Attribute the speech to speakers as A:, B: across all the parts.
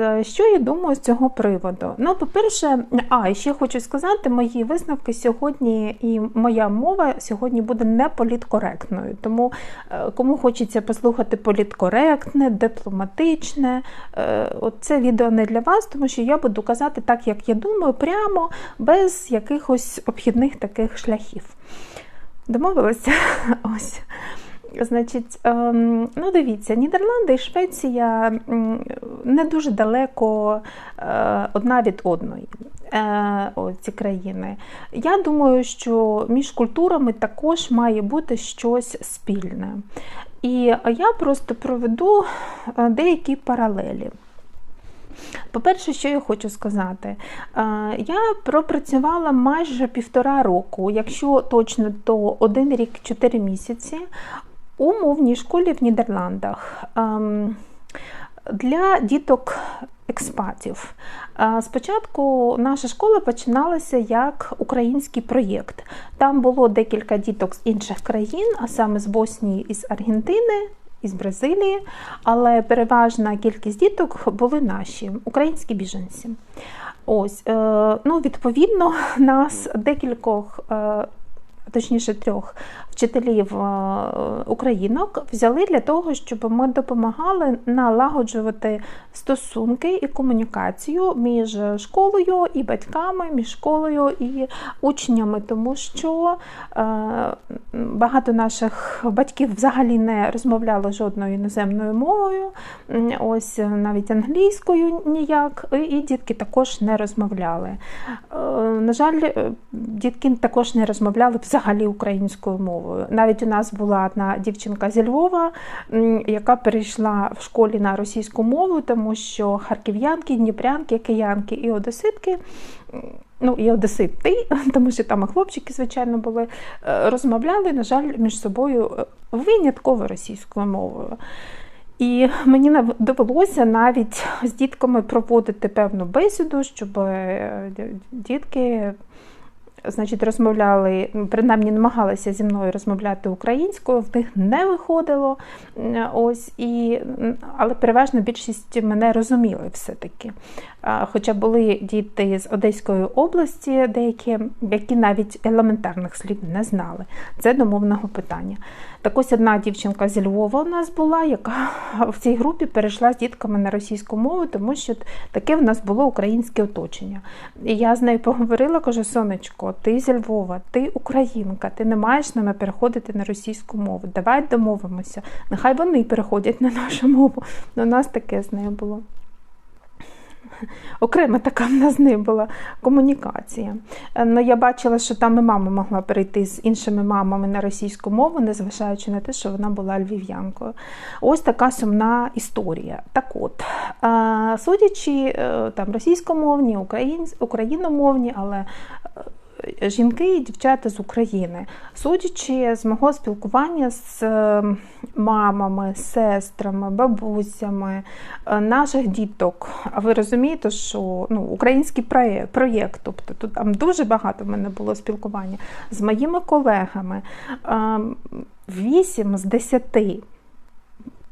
A: е, що я думаю з цього приводу? Ну, по-перше, а ще хочу сказати, мої висновки сьогодні і моя мова сьогодні буде не політкоректною. Тому е, кому хочеться послухати політкоректне, дипломатичне, е, от це відео не для вас, тому що я буду казати так, як я думаю, прямо без якихось обхідних таких шляхів. Домовилися? Ось. Значить, ем, ну дивіться, Нідерланди і Швеція не дуже далеко е, одна від одної. Е, ці країни. Я думаю, що між культурами також має бути щось спільне. І я просто проведу е, деякі паралелі. По-перше, що я хочу сказати, я пропрацювала майже півтора року, якщо точно, то один рік, чотири місяці у мовній школі в Нідерландах ем, для діток експатів. Спочатку наша школа починалася як український проєкт. Там було декілька діток з інших країн, а саме з Боснії і з Аргентини. Із Бразилії, але переважна кількість діток були наші українські біженці. Ось, е, ну, відповідно, нас декількох е, точніше трьох вчителів е, українок взяли для того, щоб ми допомагали налагоджувати стосунки і комунікацію між школою і батьками, між школою і учнями, тому що е, багато наших батьків взагалі не розмовляли жодною іноземною мовою, ось навіть англійською ніяк, і дітки також не розмовляли. Е, на жаль, дітки також не розмовляли взагалі українською мовою. Навіть у нас була одна дівчинка зі Львова, яка перейшла в школі на російську мову, тому що харків'янки, дніпрянки, киянки і одеситки. Ну, і одесити, тому що там і хлопчики, звичайно, були, е, розмовляли, на жаль, між собою е, винятково російською мовою. І мені довелося навіть з дітками проводити певну бесіду, щоб е, дітки значить, розмовляли, принаймні намагалися зі мною розмовляти українською, в них не виходило. Ось, і, Але переважно більшість мене розуміли все-таки. Хоча були діти з Одеської області, деякі, які навіть елементарних слів не знали. Це до мовного питання. Так ось одна дівчинка зі Львова у нас була, яка в цій групі перейшла з дітками на російську мову, тому що таке в нас було українське оточення. І я з нею поговорила, кажу: сонечко, ти зі Львова, ти українка, ти не маєш нами переходити на російську мову. Давай домовимося. Нехай вони переходять на нашу мову. У нас таке з нею було. Окрема така в нас не була комунікація. Е, ну, Я бачила, що там і мама могла перейти з іншими мамами на російську мову, незважаючи на те, що вона була львів'янкою. Ось така сумна історія. Так от, е, судячи е, там російськомовні, україномовні, але жінки і дівчата з України. Судячи з мого спілкування з ем, мамами, сестрами, бабусями, е, наших діток, а ви розумієте, що ну, український проєкт, проєкт, тобто тут там дуже багато в мене було спілкування з моїми колегами. 8 ем, з 10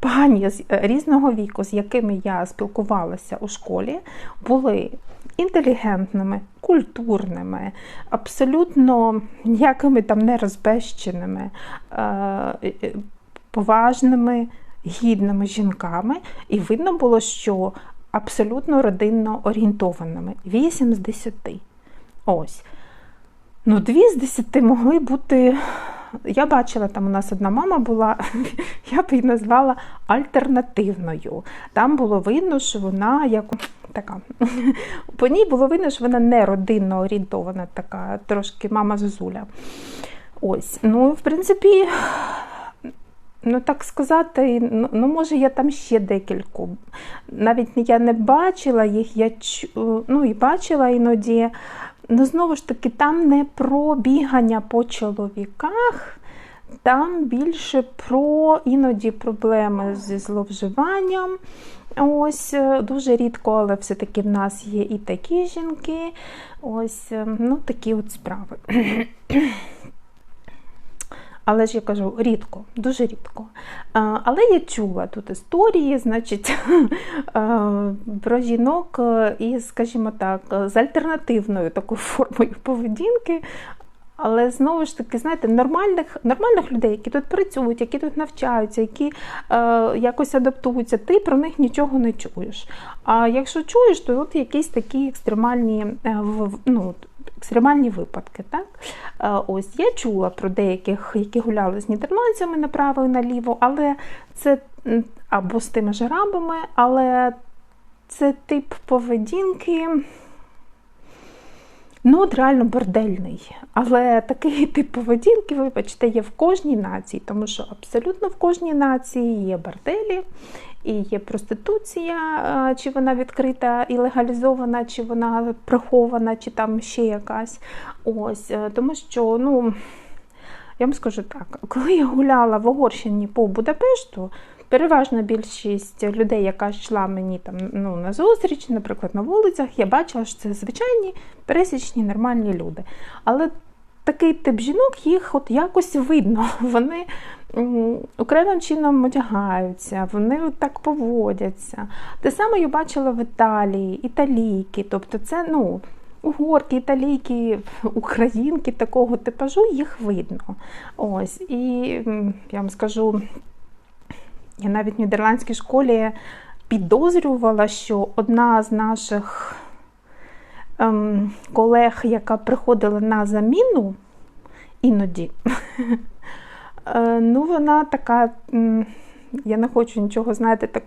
A: пані з е, різного віку, з якими я спілкувалася у школі, були інтелігентними, культурними, абсолютно ніякими там не розбещеними, е, поважними, гідними жінками. І видно було, що абсолютно родинно орієнтованими. 8 з 10. Ось. Ну, дві з десяти могли бути я бачила, там у нас одна мама була, я б її назвала альтернативною. Там було видно, що вона як така. По ній було видно, що вона не родинно орієнтована, така трошки мама Зозуля. Ось, ну, в принципі. Ну, так сказати, ну, ну, може, я там ще декільку. Навіть я не бачила їх, я ну, і бачила іноді Ну, знову ж таки, там не про бігання по чоловіках, там більше про іноді проблеми зі зловживанням. Ось, е, Дуже рідко, але все-таки в нас є і такі жінки. Ось, е, ну, такі от справи. Але ж я кажу, рідко, дуже рідко. Але я чула тут історії, значить, про жінок із, скажімо так, з альтернативною такою формою поведінки. Але знову ж таки, знаєте, нормальних нормальних людей, які тут працюють, які тут навчаються, які е, якось адаптуються, ти про них нічого не чуєш. А якщо чуєш, то от якісь такі екстремальні е, ну, екстремальні випадки. Так? Е, ось Я чула про деяких, які гуляли з нідерландцями направо і наліво, але це або з тими ж арабами, але це тип поведінки. Ну, от реально бордельний. Але такий тип поведінки, вибачте, є в кожній нації, тому що абсолютно в кожній нації є борделі, і є проституція, чи вона відкрита і легалізована, чи вона прихована, чи там ще якась. Ось, е, Тому що, ну, я вам скажу так, коли я гуляла в Угорщині по Будапешту, переважна більшість людей, яка йшла мені там ну, на зустріч, наприклад, на вулицях, я бачила, що це звичайні пересічні нормальні люди. Але такий тип жінок їх от якось видно. Вони окремим чином одягаються, вони так поводяться. Те саме я бачила в Італії, італійки, тобто це ну, угорки, італійки, українки такого типажу їх видно. Ось, І я вам скажу, я навіть в нідерландській школі підозрювала, що одна з наших ем, колег, яка приходила на заміну іноді, е, ну вона така, я не хочу нічого, знаєте, так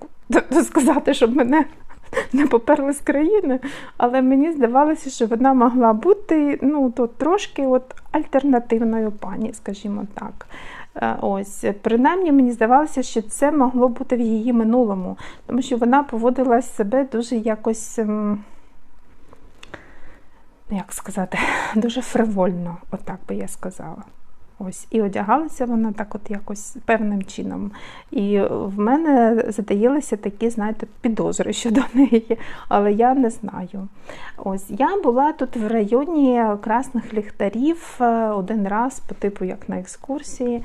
A: сказати, щоб мене не поперли з країни, але мені здавалося, що вона могла бути ну, то трошки от альтернативною пані, скажімо так. Е, ось, принаймні, мені здавалося, що це могло бути в її минулому, тому що вона поводила себе дуже якось, ем, як сказати, дуже фривольно, отак би я сказала. Ось, І одягалася вона так от якось певним чином. І в мене затаїлися такі, знаєте, підозри щодо неї, але я не знаю. Ось Я була тут в районі красних ліхтарів е, один раз, по типу як на екскурсії.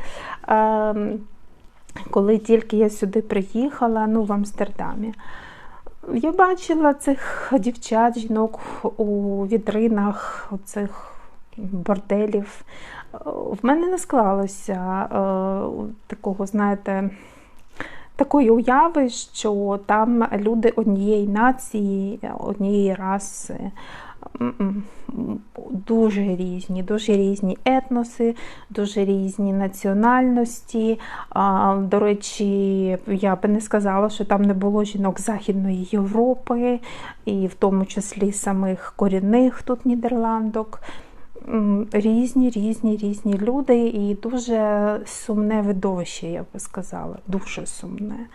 A: Ем, коли тільки я сюди приїхала, ну в Амстердамі. Я бачила цих дівчат, жінок у вітринах, оцих борделів. В мене не склалося е, такого, знаєте, такої уяви, що там люди однієї нації, однієї раси. Дуже різні, дуже різні етноси, дуже різні національності. До речі, я би не сказала, що там не було жінок Західної Європи, і в тому числі самих корінних тут Нідерландок різні, різні, різні люди, і дуже сумне видовище, я би сказала, дуже сумне.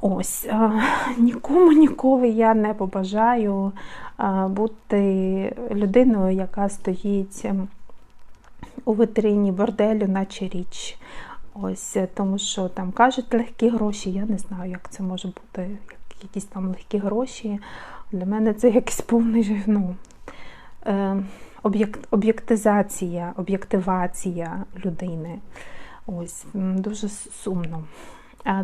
A: Ось, нікому ніколи я не побажаю бути людиною, яка стоїть у витрині борделю, наче річ. Ось, Тому що там кажуть легкі гроші, я не знаю, як це може бути, якісь там легкі гроші. Для мене це якийсь повний ну, е, об'єктизація, об'єктивація людини. Ось, Дуже сумно.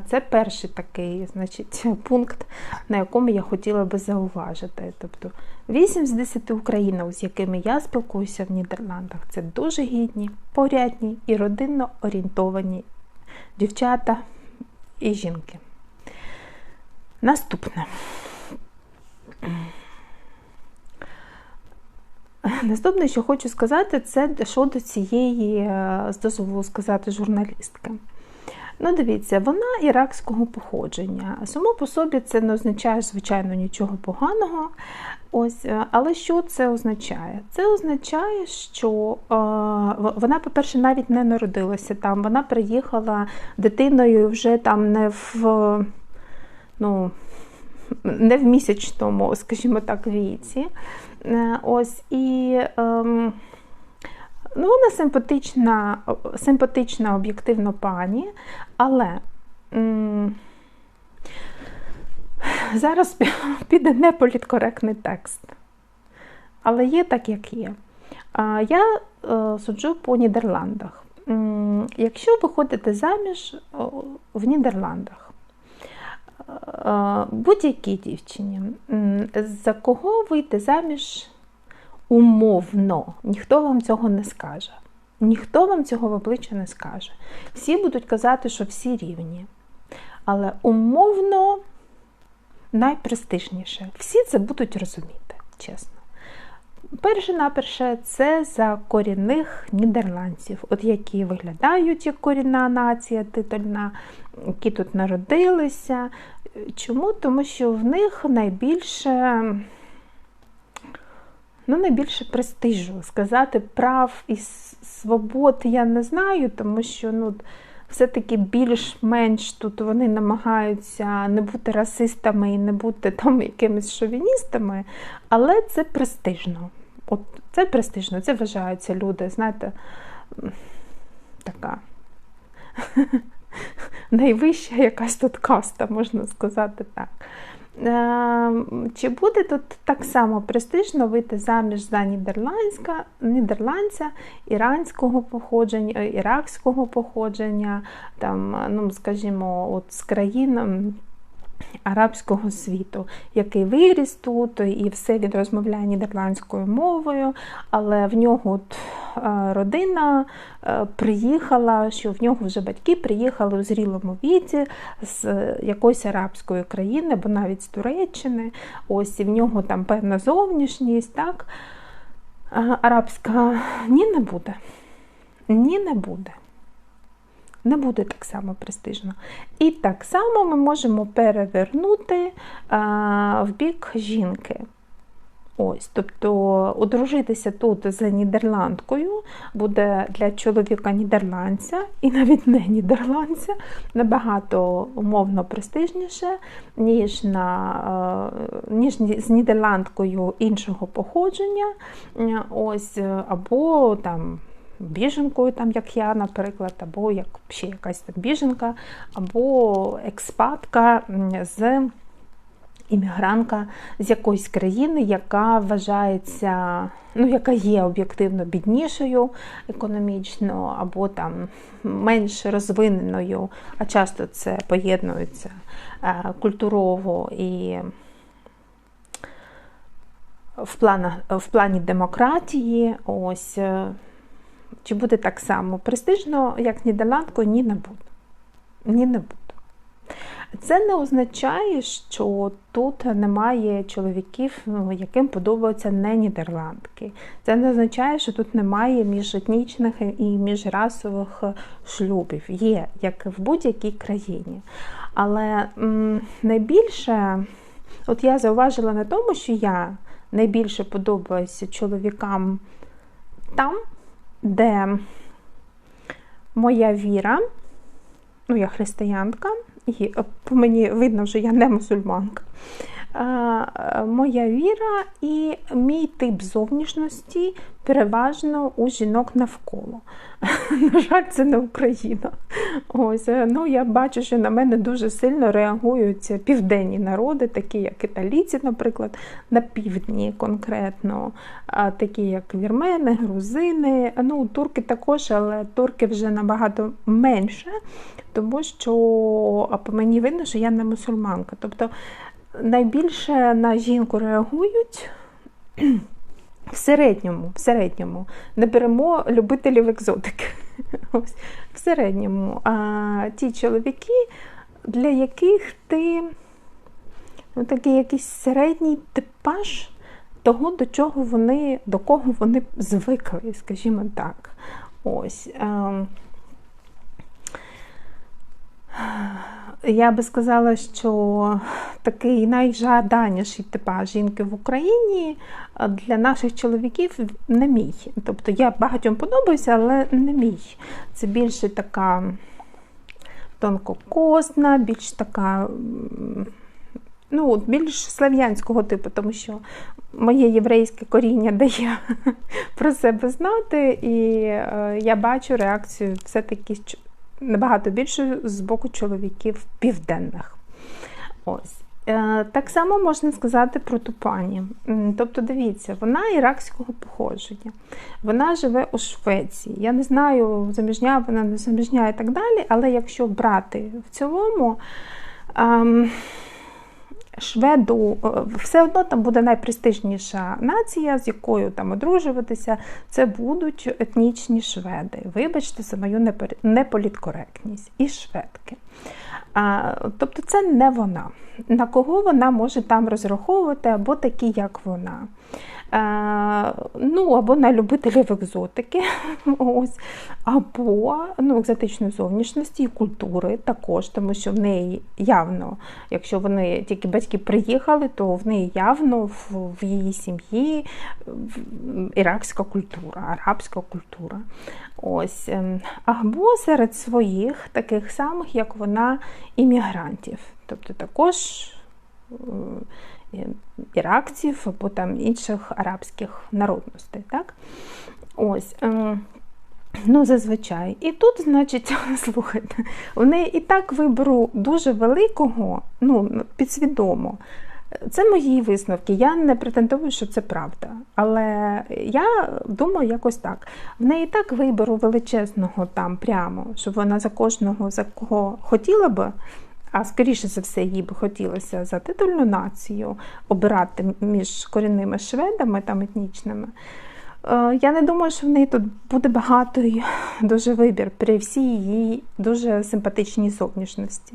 A: Це перший такий значить, пункт, на якому я хотіла би зауважити. Тобто 8 з 10 українок, з якими я спілкуюся в Нідерландах, це дуже гідні, порядні і родинно орієнтовані дівчата і жінки. Наступне. Наступне, що хочу сказати, це щодо цієї, е, з сказати, журналістки. Ну, дивіться, вона іракського походження. Само по собі це не означає, звичайно, нічого поганого. Ось, е, Але що це означає? Це означає, що е, вона, по-перше, навіть не народилася там. Вона приїхала дитиною вже там не в ну, не в місячному, скажімо так, віці. Е, ось і ем, ну, вона симпатична, симпатична об'єктивно пані, але зараз піде неполіткоректний текст. Але є так, як є. Я е, суджу по Нідерландах. Якщо ви ходите заміж в Нідерландах, будь-якій дівчині, за кого вийти заміж умовно, ніхто вам цього не скаже. Ніхто вам цього в обличчя не скаже. Всі будуть казати, що всі рівні. Але умовно найпрестижніше. Всі це будуть розуміти, чесно. Перше наперше це за корінних нідерландців, от які виглядають як корінна нація титульна, які тут народилися. Чому? Тому що в них найбільше ну, найбільше престижу. Сказати прав і свобод я не знаю, тому що ну, все-таки більш-менш тут вони намагаються не бути расистами і не бути там якимись шовіністами, але це престижно. От Це престижно, це вважаються люди, знаєте, така найвища якась тут каста, можна сказати так. Ем, чи буде тут так само престижно вийти заміж за нідерландська, нідерландця іранського походження, іракського походження, там, ну, скажімо, от з країн арабського світу, який виріс тут, і все він розмовляє нідерландською мовою, але в нього от е, родина е, приїхала, що в нього вже батьки приїхали у зрілому віці з якоїсь арабської країни, або навіть з Туреччини. Ось і в нього там певна зовнішність. так? Арабська ні не буде. Ні не буде не буде так само престижно. І так само ми можемо перевернути а, в бік жінки. Ось, Тобто одружитися тут за нідерландкою буде для чоловіка нідерландця, і навіть не нідерландця, набагато умовно престижніше, ніж на, ніж з нідерландкою іншого походження. Ось, Або там біженкою, там, як я, наприклад, або як ще якась там біженка, або експатка з іммігрантка з якоїсь країни, яка вважається, ну, яка є об'єктивно біднішою економічно, або там менш розвиненою, а часто це поєднується е, культурово і. В плані, в плані демократії, ось е, чи буде так само престижно, як Нідерландку? Ні, не буде. Ні, не буде. Це не означає, що тут немає чоловіків, ну, яким подобаються не нідерландки. Це не означає, що тут немає міжетнічних і міжрасових шлюбів. Є, як в будь-якій країні. Але м, найбільше, от я зауважила на тому, що я найбільше подобаюся чоловікам там, де моя віра, ну, я християнка, і е, мені видно, що я не мусульманка. Моя віра і мій тип зовнішності переважно у жінок навколо. На жаль, це не Україна. Ось, е, ну Я бачу, що на мене дуже сильно реагують південні народи, такі як італійці, наприклад, на півдні конкретно, такі як вірмени, грузини. Ну, Турки також, але турки вже набагато менше, тому що по мені видно, що я не мусульманка. Тобто найбільше на жінку реагують. В середньому, в середньому не беремо любителів екзотики. Ось, В середньому. А ті чоловіки, для яких ти ну, такий якийсь середній типаж того, до чого вони, до кого вони звикли, скажімо так. Ось. А, я би сказала, що такий найжаданіший типаж жінки в Україні для наших чоловіків не мій. Тобто я багатьом подобаюся, але не мій. Це більше така тонкокосна, більш така. Ну, більш слав'янського типу, тому що моє єврейське коріння дає про себе знати, і е, я бачу реакцію все-таки набагато більше з боку чоловіків південних. Ось. Е, так само можна сказати про ту пані. Тобто, дивіться, вона іракського походження, вона живе у Швеції. Я не знаю, заміжня вона не заміжня і так далі, але якщо брати в цілому. Шведу е, все одно там буде найпрестижніша нація, з якою там одружуватися. Це будуть етнічні шведи. Вибачте за мою неполіткоректність і шведки. А, Тобто, це не вона. На кого вона може там розраховувати, або такі, як вона. Е, ну, або на любителів екзотики, ось, або ну, екзотичної зовнішності і культури також, тому що в неї явно, якщо вони тільки батьки приїхали, то в неї явно в, її сім'ї іракська культура, арабська культура. Ось, ем, Або серед своїх, таких самих, як вона, іммігрантів. Тобто також іракців або там інших арабських народностей. Так? Ось. Ем, ну, зазвичай. І тут, значить, слухайте, неї і так вибору дуже великого, ну, підсвідомо. Це мої висновки. Я не претендую, що це правда. Але я думаю якось так. В неї так вибору величезного там прямо, щоб вона за кожного, за кого хотіла би, а скоріше за все, їй би хотілося за титульну націю обирати між корінними шведами там етнічними. Е, я не думаю, що в неї тут буде багато дуже вибір при всій її дуже симпатичній зовнішності.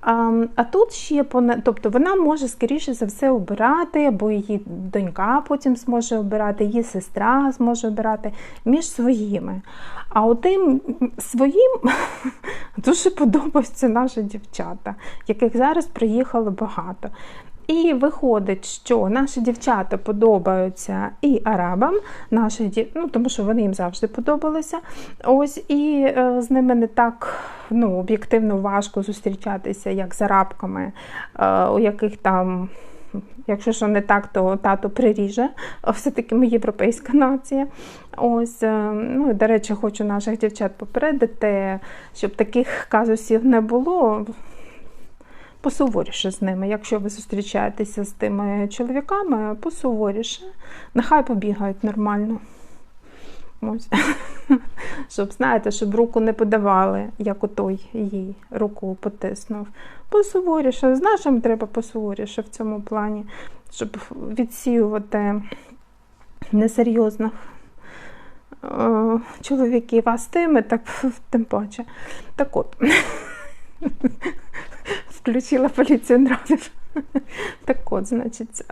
A: А а тут ще тобто вона може, скоріше за все, обирати, або її донька потім зможе обирати, її сестра зможе обирати між своїми. А отим своїм дуже подобаються наші дівчата, яких зараз приїхало багато. І виходить, що наші дівчата подобаються і арабам, наші ну, тому що вони їм завжди подобалися. Ось І е, з ними не так ну, об'єктивно важко зустрічатися, як з арабками, е, у яких там. Якщо що не так, то тато приріже. Все-таки ми європейська нація. Ось, е, ну, До речі, хочу наших дівчат попередити, щоб таких казусів не було посуворіше з ними. Якщо ви зустрічаєтеся з тими чоловіками, посуворіше. Нехай побігають нормально. Ось. Щоб, знаєте, щоб руку не подавали, як отой їй руку потиснув. Посуворіше. З нашим треба посуворіше в цьому плані, щоб відсіювати несерйозних е, чоловіків, а з тими, так тим паче. Так от включила поліцію нравів. Так от, значить,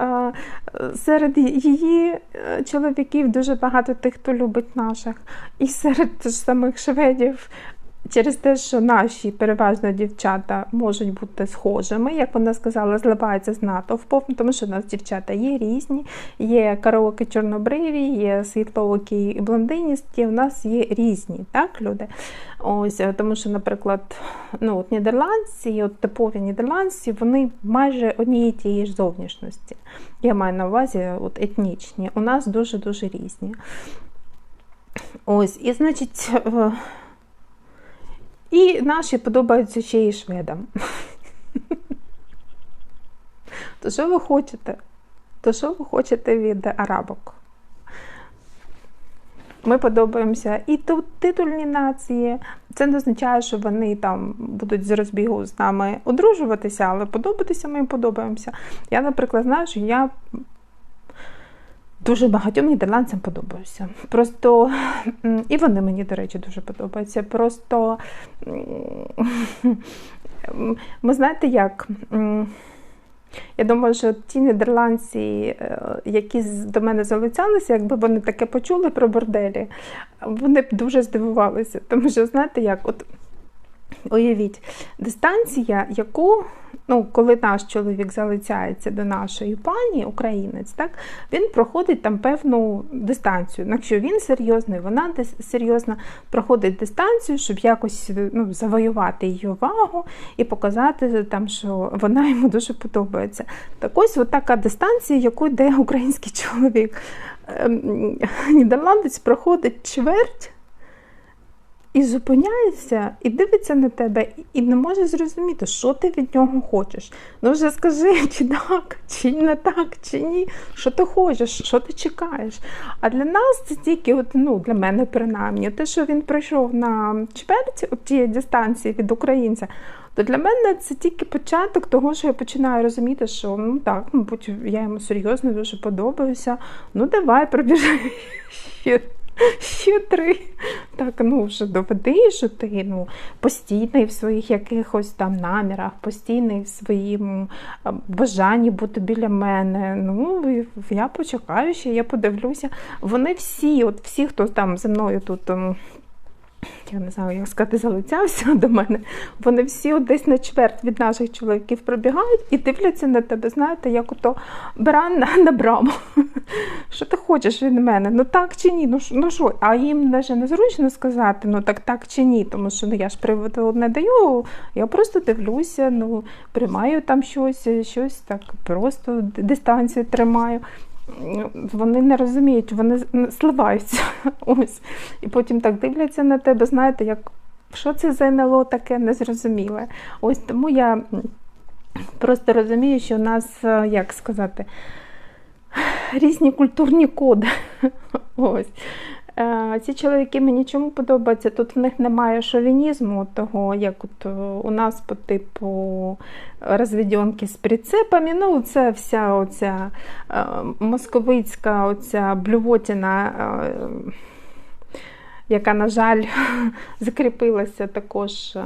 A: серед її е, чоловіків дуже багато тих, хто любить наших, і серед самих шведів Через те, що наші переважно дівчата можуть бути схожими, як вона сказала, зливаються з натовпом, тому що у нас дівчата є різні, є караоке чорнобриві, є світлоокі і блондиністі, у нас є різні так, люди. Ось, е, Тому що, наприклад, ну, от нідерландці, от типові нідерландці, вони майже однієї тієї ж зовнішності. Я маю на увазі от етнічні. У нас дуже-дуже різні. Ось, І, значить. І наші подобаються ще й шведам. То що ви хочете? То що ви хочете від арабок? Ми подобаємося і тут титульні нації. Це не означає, що вони там будуть з розбігу з нами одружуватися, але подобатися ми подобаємося. Я, наприклад, знаю, що я Дуже багатьом нідерландцям подобаюся. Просто і вони мені, до речі, дуже подобаються. Просто ви знаєте як? Я думаю, що ті нідерландці, е, які до мене залицялися, якби вони таке почули про борделі, вони б дуже здивувалися. Тому що, знаєте, як, от уявіть, дистанція, яку ну, коли наш чоловік залицяється до нашої пані, українець, так, він проходить там певну дистанцію. Якщо він серйозний, вона серйозна, проходить дистанцію, щоб якось ну, завоювати її увагу і показати, там, що вона йому дуже подобається. Так ось от така дистанція, яку йде український чоловік. Ем, нідерландець проходить чверть і зупиняється, і дивиться на тебе, і не може зрозуміти, що ти від нього хочеш. Ну вже скажи, чи так, чи не так, чи ні, що ти хочеш, що ти чекаєш. А для нас це тільки, от, ну, для мене принаймні, те, що він прийшов на чверть тієї дистанції від українця, то для мене це тільки початок того, що я починаю розуміти, що ну так, мабуть, я йому серйозно дуже подобаюся. Ну, давай пробіжи. Ще три. Так, ну вже доведи, що ти ну, постійний в своїх якихось там намірах, постійний в своїм бажанні бути біля мене. Ну, я почекаю ще, я подивлюся. Вони всі, от всі, хто там зі мною тут я не знаю, як сказати, залицявся до мене. Вони всі десь на чверть від наших чоловіків пробігають і дивляться на тебе, знаєте, як ото баран на, на браму. Що ти хочеш від мене? Ну так чи ні? Ну ну? А їм навіть незручно сказати, ну так так чи ні, тому що ну я ж приводу не даю. Я просто дивлюся, ну приймаю там щось, щось так, просто дистанцію тримаю вони не розуміють, вони сливаються. Ось. І потім так дивляться на тебе, знаєте, як що це за НЛО таке незрозуміле. Ось тому я просто розумію, що у нас, е, як сказати, різні культурні коди. Ось. Е, ці чоловіки мені чому подобаються? Тут в них немає шовінізму, того, як от е, у нас по типу розведенки з прицепами. Ну, це вся оця е, московицька оця блювотіна, яка, на жаль, закріпилася також.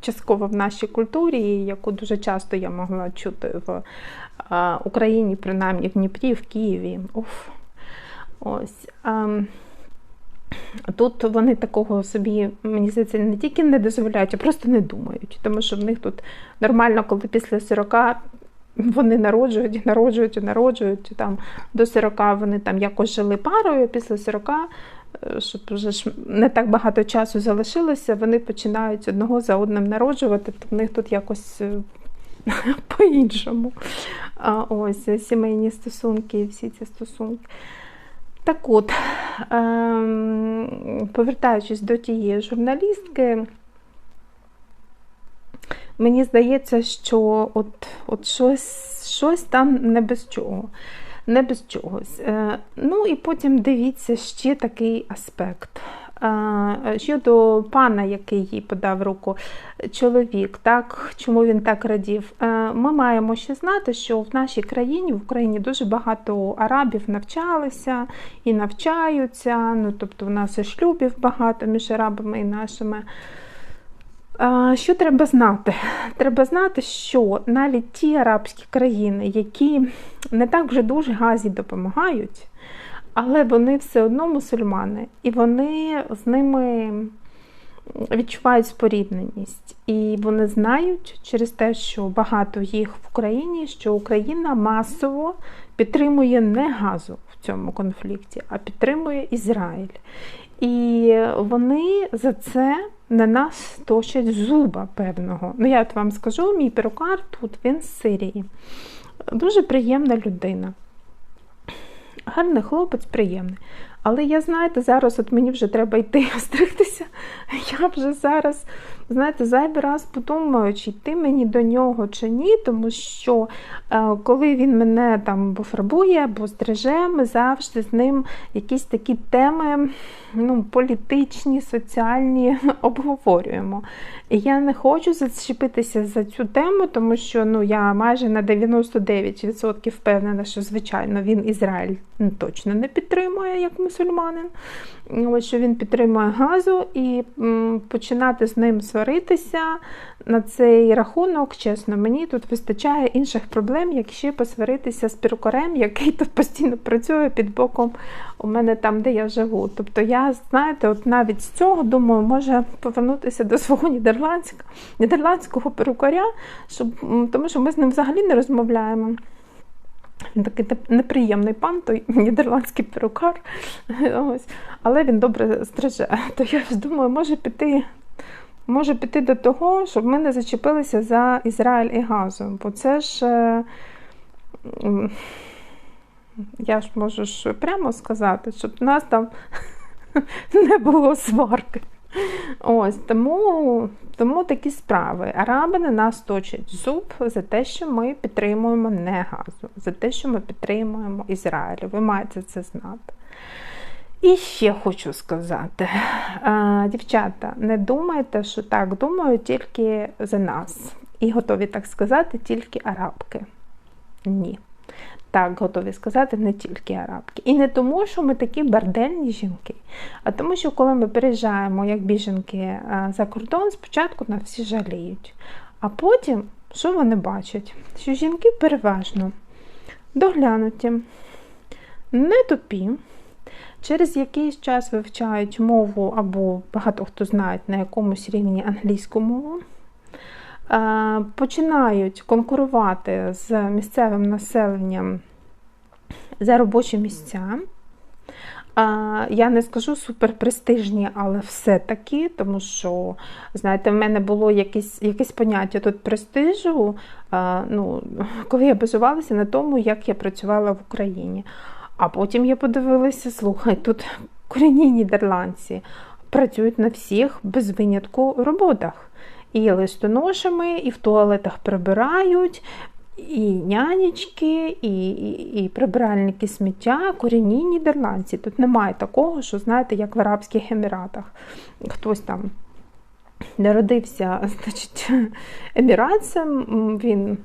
A: Частково в нашій культурі, яку дуже часто я могла чути в Україні, принаймні в Дніпрі, в Києві. Уф. Ось. Тут вони такого собі, мені здається, не тільки не дозволяють, а просто не думають. Тому що в них тут нормально, коли після 40 вони народжують, народжують, народжують. Там, До 40 вони там якось жили парою, а після 40, е, щоб вже ж не так багато часу залишилося, вони починають одного за одним народжувати, то в них тут якось е, по-іншому. Ось сімейні стосунки і всі ці стосунки. Так от, ем, повертаючись до тієї журналістки, мені здається, що от от щось щось там не без чого. Не без чогось. Е, ну і потім дивіться ще такий аспект. Щодо пана, який їй подав руку, чоловік, так, чому він так радів, ми маємо ще знати, що в нашій країні, в Україні дуже багато арабів навчалися і навчаються. Ну, Тобто, в нас і шлюбів багато між арабами і нашими. Що треба знати? Треба знати, що навіть ті арабські країни, які не так вже дуже газі допомагають, але вони все одно мусульмани, і вони з ними відчувають спорідненість. І вони знають через те, що багато їх в Україні, що Україна масово підтримує не газу в цьому конфлікті, а підтримує Ізраїль. І вони за це на нас точать зуба певного. Ну, я от вам скажу, мій перукар тут він з Сирії. Дуже приємна людина. Гарний хлопець, приємний. Але я, знаєте, зараз от мені вже треба йти стригтися. Я вже зараз, знаєте, зайвий раз подумаю, чи йти мені до нього чи ні, тому що е, коли він мене там або фарбує, або стриже, ми завжди з ним якісь такі теми ну, політичні, соціальні обговорюємо. Я не хочу зачепитися за цю тему, тому що ну, я майже на 99% впевнена, що, звичайно, він Ізраїль точно не підтримує як мусульманин. Що він підтримує газу і починати з ним сваритися на цей рахунок, чесно, мені тут вистачає інших проблем, як ще посваритися з перукарем, який тут постійно працює під боком у мене там, де я живу. Тобто, я, знаєте, от навіть з цього думаю, може повернутися до свого нідерландського нідерландського перукаря, щоб, тому що ми з ним взагалі не розмовляємо. Він такий неприємний пан, той нідерландський перукар. Але він добре стриже. То я ж думаю, може піти може піти до того, щоб ми не зачепилися за Ізраїль і Газу. Бо це ж, е, я ж можу ж прямо сказати, щоб нас там не було сварки. Ось тому тому такі справи. Араби на нас точать зуб за те, що ми підтримуємо не газу, за те, що ми підтримуємо Ізраїль. Ви маєте це знати. І ще хочу сказати, дівчата, не думайте, що так думають тільки за нас. І готові так сказати тільки арабки. Ні. Так, готові сказати не тільки арабки. І не тому, що ми такі бардельні жінки, а тому, що коли ми переїжджаємо як біженки за кордон, спочатку на всі жаліють. А потім, що вони бачать? Що жінки переважно доглянуті, не тупі, через якийсь час вивчають мову або багато хто знає на якомусь рівні англійську мову. Починають конкурувати з місцевим населенням за робочі місця. Я не скажу суперпрестижні, але все-таки, тому що, знаєте, в мене було якесь якесь поняття тут престижу, ну, коли я базувалася на тому, як я працювала в Україні. А потім я подивилася, слухай, тут корінні нідерландці працюють на всіх без винятку роботах. І листоношами, і в туалетах прибирають, і нянечки, і і, і прибиральники сміття, корінні нідерландці. Тут немає такого, що, знаєте, як в Арабських Еміратах. Хтось там народився значить, еміратцем, він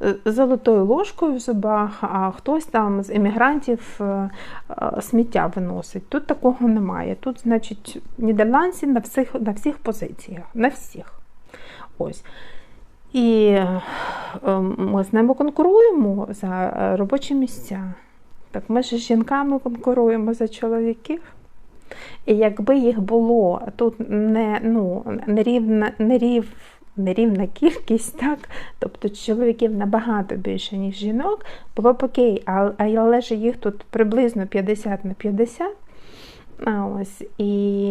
A: з золотою ложкою в зубах, а хтось там з емігрантів е, е, сміття виносить. Тут такого немає. Тут, значить, нідерландці на всіх, на всіх позиціях, на всіх. Ось. І е, ми з ними конкуруємо за робочі місця. Так ми ж з жінками конкуруємо за чоловіків. І якби їх було тут не ну, нерівна, нерів, нерівна кількість, так? тобто чоловіків набагато більше, ніж жінок, було б окей, але ж їх тут приблизно 50 на 50. Ось, І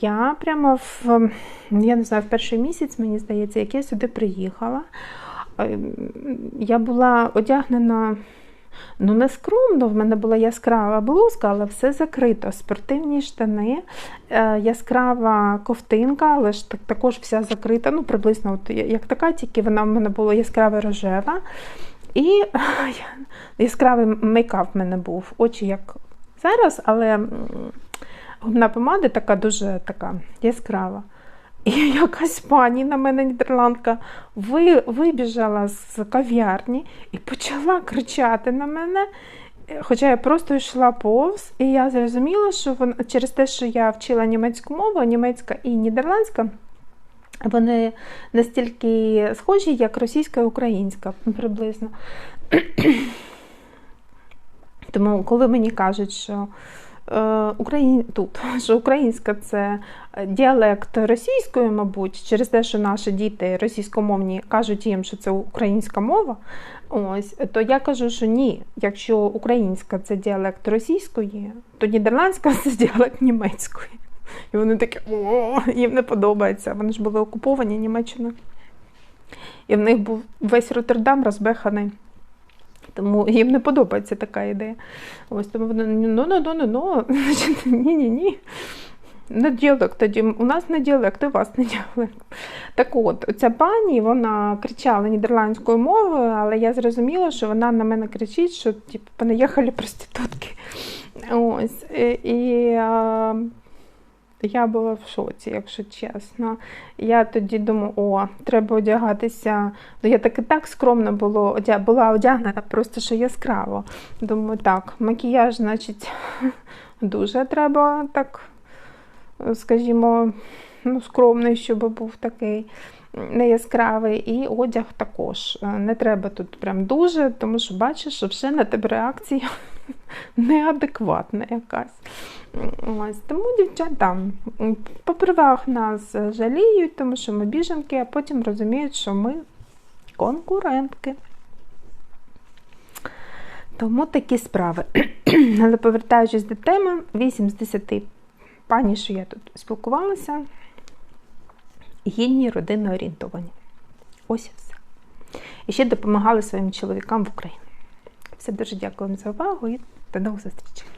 A: я прямо в я не знаю, в перший місяць, мені здається, як я сюди приїхала. Я була одягнена ну не скромно, в мене була яскрава блузка, але все закрито. Спортивні штани, е, яскрава ковтинка, але ж так, також вся закрита. ну Приблизно от, як така, тільки вона в мене була яскрава рожева. І яскравий мейкап в мене був. Очі як зараз, але губна помада така дуже така яскрава. І якась пані на мене нідерландка ви, вибіжала з кав'ярні і почала кричати на мене. Хоча я просто йшла повз, і я зрозуміла, що вона через те, що я вчила німецьку мову, німецька і нідерландська, вони настільки схожі, як російська і українська приблизно. Тому, коли мені кажуть, що Україн... тут, що українська це діалект російської, мабуть, через те, що наші діти російськомовні кажуть їм, що це українська мова. Ось, то я кажу, що ні. Якщо українська це діалект російської, то нідерландська це діалект німецької. І вони такі, о, їм не подобається. Вони ж були окуповані Німеччиною. І в них був весь Роттердам розбеханий. Тому їм не подобається така ідея. Ось тому вони ну ну ну ну ну ні-ні-ні. Не діалект, тоді у нас не діалект, і у вас не діалект. Так от, ця пані вона кричала нідерландською мовою, але я зрозуміла, що вона на мене кричить, що типу, понаїхали проститутки. Ось. І, а, я була в шоці, якщо чесно. Я тоді думаю, о, треба одягатися. Ну, Я так і так скромно було, була одягнена, просто що яскраво. Думаю, так, макіяж, значить, дуже треба так, скажімо, ну, скромний, щоб був такий не яскравий, і одяг також. Не треба тут прям дуже, тому що бачиш, що вже на тебе реакція неадекватна якась. Ось, Тому дівчата попервах нас жаліють, тому що ми біженки, а потім розуміють, що ми конкурентки. Тому такі справи. Але повертаючись до теми, 8 з 10 пані, що я тут спілкувалася, гідні родинно орієнтовані. Ось і все. І ще допомагали своїм чоловікам в Україні. Все дуже дякую вам за увагу і до нових зустрічей.